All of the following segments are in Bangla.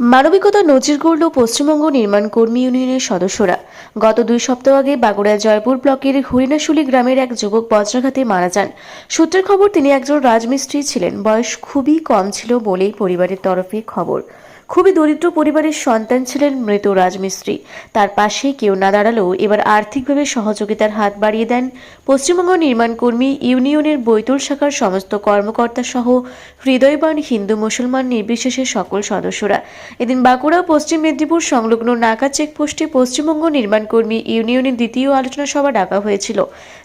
মানবিকতা নজির গড়ল পশ্চিমবঙ্গ নির্মাণ কর্মী ইউনিয়নের সদস্যরা। গত দুই সপ্তাহ আগে বাঁকুড়া জয়পুর ব্লকের হরিণাশুলি গ্রামের এক যুবক বজ্রাঘাতে মারা যান। সূত্রের খবর, তিনি একজন রাজমিস্ত্রি ছিলেন। বয়স খুবই কম ছিল বলেই পরিবারের তরফে খবর। খুবই দরিদ্র পরিবারের সন্তান ছিলেন মৃত রাজমিস্ত্রি। তার পাশে কেউ না দাঁড়ালেও এবার আর্থিকভাবে সহযোগিতার হাত বাড়িয়ে দেন পশ্চিমবঙ্গ নির্মাণ কর্মী ইউনিয়নের বৈতুল শাখার সমস্ত কর্মকর্তা সহ হৃদয়বান হিন্দু মুসলমান নির্বিশেষে সকল সদস্যরা। এদিন বাঁকুড়া, পশ্চিম মেদিনীপুর সংলগ্ন নাকা চেকপোস্টে পশ্চিমবঙ্গ নির্মাণ কর্মী ইউনিয়নের দ্বিতীয় আলোচনা সভা ডাকা হয়েছিল।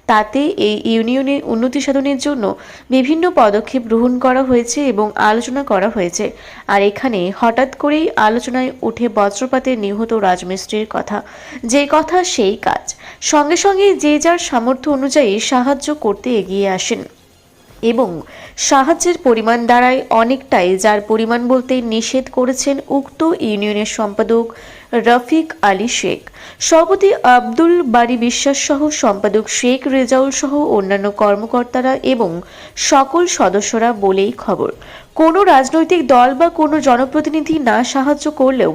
তাতে এই ইউনিয়নের উন্নতি সাধনের জন্য বিভিন্ন পদক্ষেপ গ্রহণ করা হয়েছে এবং আলোচনা করা হয়েছে। আর এখানে হঠাৎ করেই আলোচনায় উঠে বজ্রপাতে নিহত রাজমিস্ত্রির কথা। যে কথা সেই কাজ। সঙ্গে সঙ্গে যে যার সামর্থ্য অনুযায়ী সাহায্য করতে এগিয়ে আসেন। এবং সাহায্যের পরিমাণ দ্বারায় অনেকটাই, যার পরিমাণ বলতে নিষেধ করেছেন উক্ত ইউনিয়নের সম্পাদক রফিক আলী শেখ। সভাপতি আব্দুল বাড়ি বিশ্বাস সহ সম্পাদক শেখ রেজাউল সহ অন্যান্য কর্মকর্তারা এবং সকল সদস্যরা বলেই খবর। কোনো রাজনৈতিক দল বা কোনো জনপ্রতিনিধি না সাহায্য করলেও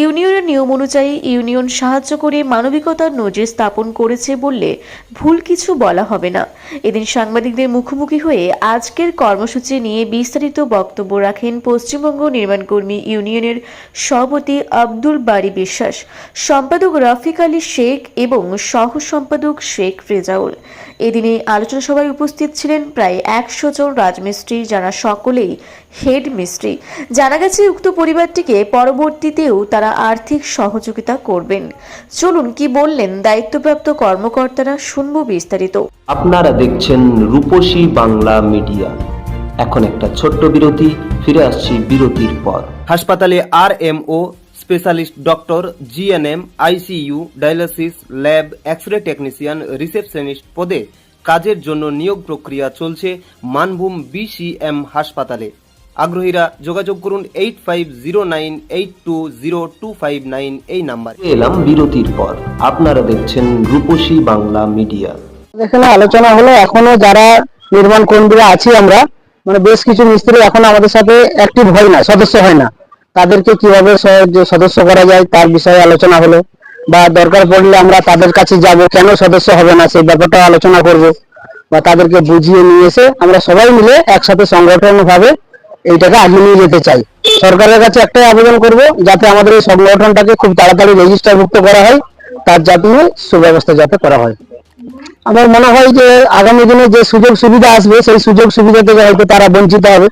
ইউনিয়নের নিয়ম অনুযায়ী ইউনিয়ন সাহায্য করে মানবিকতার নজির স্থাপন করেছে বললে ভুল কিছু বলা হবে না। এদিন সাংবাদিকদের মুখোমুখি হয়ে আজকের কর্মসূচি নিয়ে বিস্তারিত বক্তব্য রাখেন পশ্চিমবঙ্গ নির্মাণকর্মী ইউনিয়নের সভাপতি আব্দুল বাড়ি বিশ্বাস, সম্পাদক রফিক আলী শেখ এবং সহ সম্পাদক শেখ রেজাউল এদিনে আলোচনা সভায় উপস্থিত ছিলেন প্রায় একশো জন রাজমিস্ত্রি, যারা সকলেই হেড মিস্ত্রি। জানা গেছে উক্ত পরিবারটিকে পরবর্তীতেও তারা আর্থিক সহযোগিতা করবেন। চলুন কি বললেন দায়িত্বপ্রাপ্ত কর্মকর্তারা শুনব বিস্তারিত। আপনারা দেখছেন রূপসী বাংলা মিডিয়া। এখন একটা ছোট্ট বিরতি ফিরে আসছি বিরতির পর। হাসপাতালে R M O specialist doctor G N GNM ICU dialysis lab X ray technician receptionist পদে কাজের জন্য নিয়োগ প্রক্রিয়া চলছে মানভূম বিসিএম হাসপাতালে। আগ্রহীরা যোগাযোগ করুন eight five zero nine eight two zero two five nine এই নাম্বারে। এলাম বিরতির পর। আপনারা দেখছেন রূপসী বাংলা মিডিয়া। এখানে আলোচনা হলো এখনও যারা নির্মাণ কর্মীরা আছি আমরা মানে বেশ কিছু মিস্ত্রি এখন আমাদের সাথে অ্যাক্টিভ হয় না সদস্য হয় না। তাদেরকে কীভাবে সদস্য করা যায় তার বিষয়ে আলোচনা হলো। বা দরকার পড়লে আমরা তাদের কাছে যাব কেন সদস্য হবে না সেই ব্যাপারটা আলোচনা করব। বা তাদেরকে বুঝিয়ে নিয়ে এসে আমরা সবাই মিলে একসাথে সংগঠন ভাবে এইটাকে আগিয়ে নিয়ে যেতে চাই। সরকারের কাছে একটাই আবেদন করব যাতে আমাদের এই সংগঠনটাকে খুব তাড়াতাড়ি রেজিস্টারভুক্ত করা হয় তার যাতে সুব্যবস্থা যাতে করা হয়। আমার মনে হয় যে আগামী দিনে যে সুযোগ সুবিধা আসবে সেই সুযোগ সুবিধা থেকে হয়তো তারা বঞ্চিত হবে।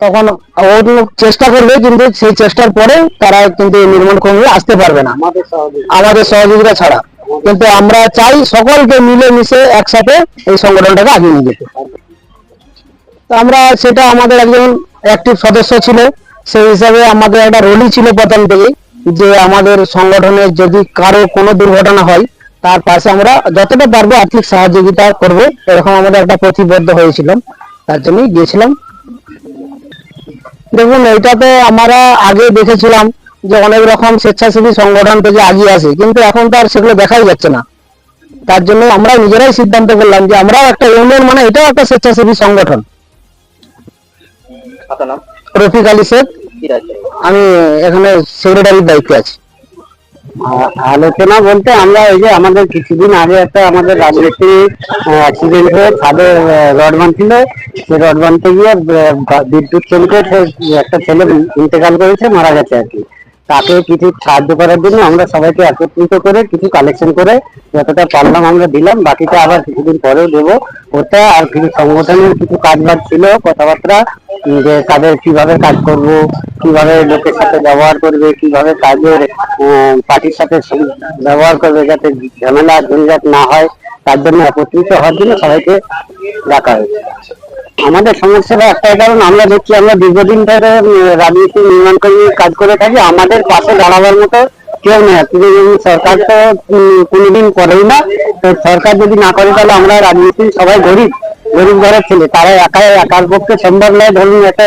তখন ওর চেষ্টা করবে কিন্তু সেই চেষ্টার পরে তারা কিন্তু এই নির্মাণ কর্মী আসতে পারবে না। আমাদের সহযোগিতা ছাড়া। কিন্তু আমরা চাই সকলকে মিলে মিশে একসাথে এই সংগঠনটাকে আগিয়ে নিয়ে যেতে। তো আমরা সেটা আমাদের একজন অ্যাক্টিভ সদস্য ছিল, সেই হিসাবে আমাদের একটা রোলই ছিল প্রথম থেকে যে আমাদের সংগঠনে যদি কারও কোনো দুর্ঘটনা হয়, তার পাশে আমরা যতটা পারব আর্থিক সহযোগিতা করব, এরকম আমাদের একটা প্রতিবদ্ধ হয়েছিল, তার জন্যই গিয়েছিলাম। দেখুন এটা তো আমরা আগে দেখেছিলাম যে অনেক রকম স্বেচ্ছাসেবী সংগঠন থেকে আগিয়ে আসে, কিন্তু এখন তো আর সেগুলো দেখাই যাচ্ছে না। তার জন্য আমরা নিজেরাই সিদ্ধান্ত করলাম যে আমরাও একটা ইউনিয়ন মানে এটাও একটা স্বেচ্ছাসেবী সংগঠন। রফিক আলী শেখ। আমি এখানে সেক্রেটারির দায়িত্বে আছি। আলোচনা বলতে আমরা ওই যে আমাদের কিছুদিন আগে একটা আমাদের রাজনীতি অ্যাক্সিডেন্ট হয়ে ছাদে রড বাঁধছিল সেই রড বাঁধতে গিয়ে বিদ্যুৎ চমকে সে একটা ছেলে ইন্তেকাল করেছে মারা গেছে আর কি। তাকে কিছু সাহায্য করার জন্য আমরা সবাইকে একত্রিত করে কিছু কালেকশন করে যতটা পারলাম আমরা দিলাম, বাকিটা আবার কিছুদিন পরেও দেবো। ওটা আর কিছু সংগঠনের কিছু কাজ বাজ ছিল, কথাবার্তা যে তাদের কীভাবে কাজ করব, কীভাবে লোকের সাথে ব্যবহার করবে, কীভাবে কাজের পার্টির সাথে ব্যবহার করবে যাতে ঝামেলা ঝঞ্ঝাট না হয়, তার জন্য একত্রিত হওয়ার জন্য সবাইকে ডাকা হয়েছে। আমাদের সমস্যাটা একটাই, কারণ আমরা দেখছি আমরা দীর্ঘদিন ধরে রাজনীতি নির্মাণ কর্মী কাজ করে থাকি, আমাদের পাশে দাঁড়াবার মতো কেউ নেই। যদি সরকার তো কোনোদিন করেই না। তো সরকার যদি না করে, তাহলে আমরা রাজনীতি সবাই গরিব গরিব ঘরের ছেলে। তারা একা, একার পক্ষে সম্ভব নয়। ধরুন, একটা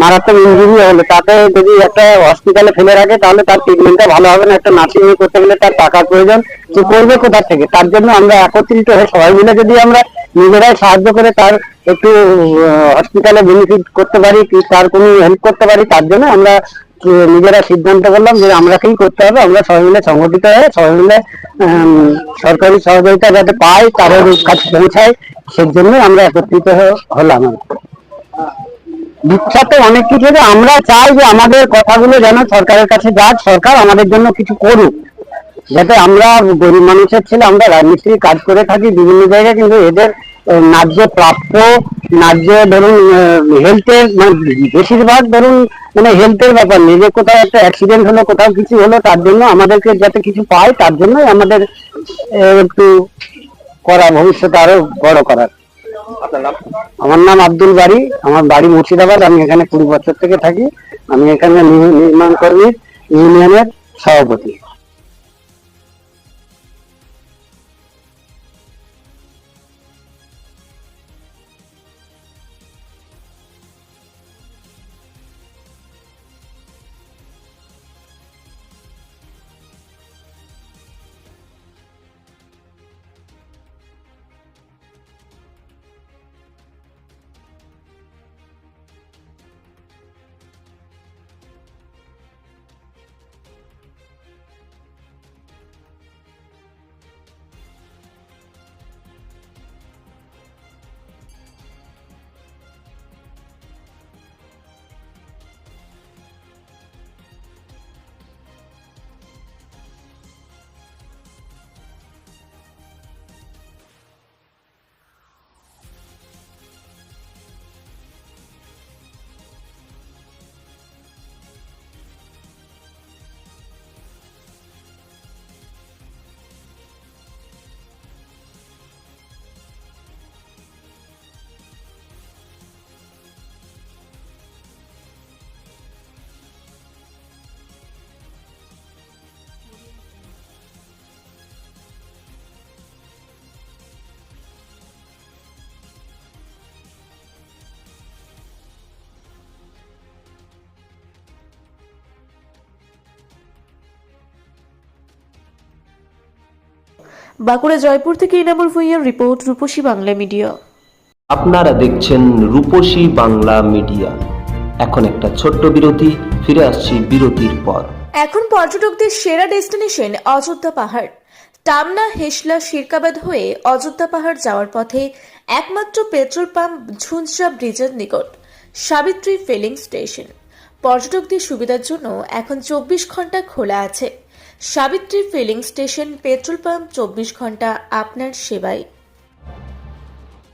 মারাত্মক ইঞ্জুরি হলো, তাকে যদি একটা হসপিটালে ফেলে রাখে, তাহলে তার ট্রিটমেন্টটা ভালো হবে না। একটা নার্সিং হোম করতে গেলে তার টাকার প্রয়োজন। সে করবে কোথা থেকে? তার জন্য আমরা একত্রিত হয়ে সবাই মিলে যদি আমরা নিজেরাই সাহায্য করে তার একটু হসপিটালে বেনিফিট করতে পারি কি, তার কোনো হেল্প করতে পারি, তার জন্য আমরা নিজেরা সিদ্ধান্ত করলাম যে আমরাকেই করতে হবে, আমরা সবাই মিলে সংগঠিত হয়ে, সবাই মিলে সরকারি সহযোগিতা যাতে পাই তাদের কাছে পৌঁছায় সেই জন্য আমরা একত্রিত হলাম আর কি। ইচ্ছা তো অনেক কিছু আমরা চাই যে আমাদের কথাগুলো যেন সরকারের কাছে যাক, সরকার আমাদের জন্য কিছু করুক যাতে আমরা গরিব মানুষের ছেলে আমরা রাজমিস্ত্রি কাজ করে থাকি বিভিন্ন জায়গায় কিন্তু এদের ন্যায্য প্রাপ্য ন্যায্য ধরুন হেলথের মানে বেশিরভাগ ধরুন মানে হেলথের ব্যাপার নেই। যে কোথাও একটা অ্যাক্সিডেন্ট হলো কোথাও কিছু হলো তার জন্য আমাদেরকে যাতে কিছু পায় তার জন্যই আমাদের একটু করা ভবিষ্যতে আরও বড় করার। আমার নাম আব্দুল বাড়ি আমার বাড়ি মুর্শিদাবাদ। আমি এখানে কুড়ি বছর থেকে থাকি। আমি এখানে নির্মাণ কর্মী ইউনিয়নের সভাপতি। বাঁকুড়া জয়পুর থেকে ইনামুল ভুঁইয়ার রিপোর্ট রূপসী বাংলা মিডিয়া। আপনারা দেখছেন রূপসী বাংলা মিডিয়া। এখন একটা ছোট্ট বিরতি ফিরে আসছি বিরতির পর। এখন পর্যটকদের সেরা ডেস্টিনেশন অযোধ্যা পাহাড়। টামনা হেসলা শিরকাবাদ হয়ে অযোধ্যা পাহাড় যাওয়ার পথে একমাত্র পেট্রোল পাম্প ঝুনঝা ব্রিজের নিকট সাবিত্রী ফিলিং স্টেশন। পর্যটকদের সুবিধার জন্য এখন চব্বিশ ঘণ্টা খোলা আছে। Savitri filling station petrol pump চব্বিশ ঘণ্টা আপনার সেবায়।